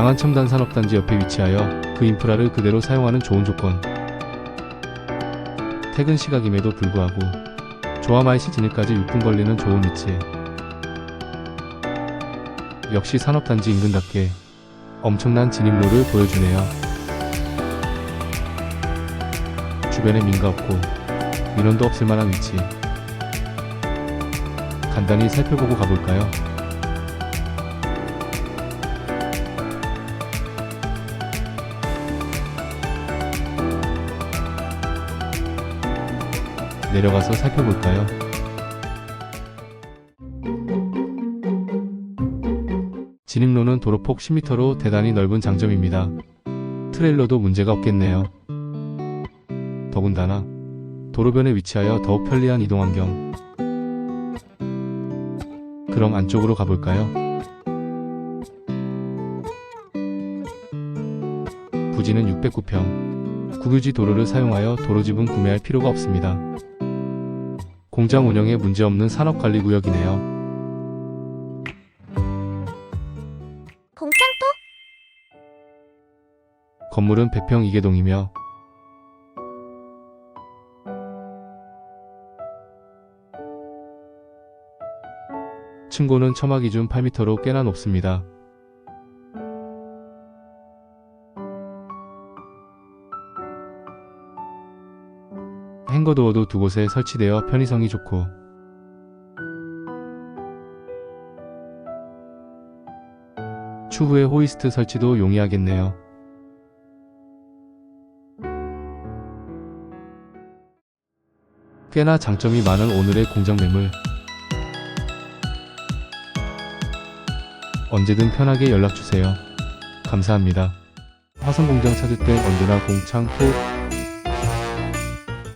장안 첨단 산업단지 옆에 위치하여 그 인프라를 그대로 사용하는 좋은 조건. 퇴근 시각임에도 불구하고 조아마이시 진입까지 6분 걸리는 좋은 위치에 역시 산업단지 인근답게 엄청난 진입로를 보여주네요. 주변에 민가 없고 민원도 없을 만한 위치. 간단히 살펴보고 가볼까요? 내려가서 살펴볼까요? 진입로는 도로폭 10m로 대단히 넓은 장점입니다. 트레일러도 문제가 없겠네요. 더군다나 도로변에 위치하여 더욱 편리한 이동 환경. 그럼 안쪽으로 가볼까요? 부지는 609평. 국유지 도로를 사용하여 도로 지분 구매할 필요가 없습니다. 공장 운영에 문제없는 산업관리구역이네요. 공창도? 건물은 100평 2개동이며 층고는 처마 기준 8m로 꽤나 높습니다. 행거도어도 두 곳에 설치되어 편의성이 좋고 추후에 호이스트 설치도 용이하겠네요. 꽤나 장점이 많은 오늘의 공장 매물. 언제든 편하게 연락주세요. 감사합니다. 화성공장 찾을 땐 언제나 공창 톡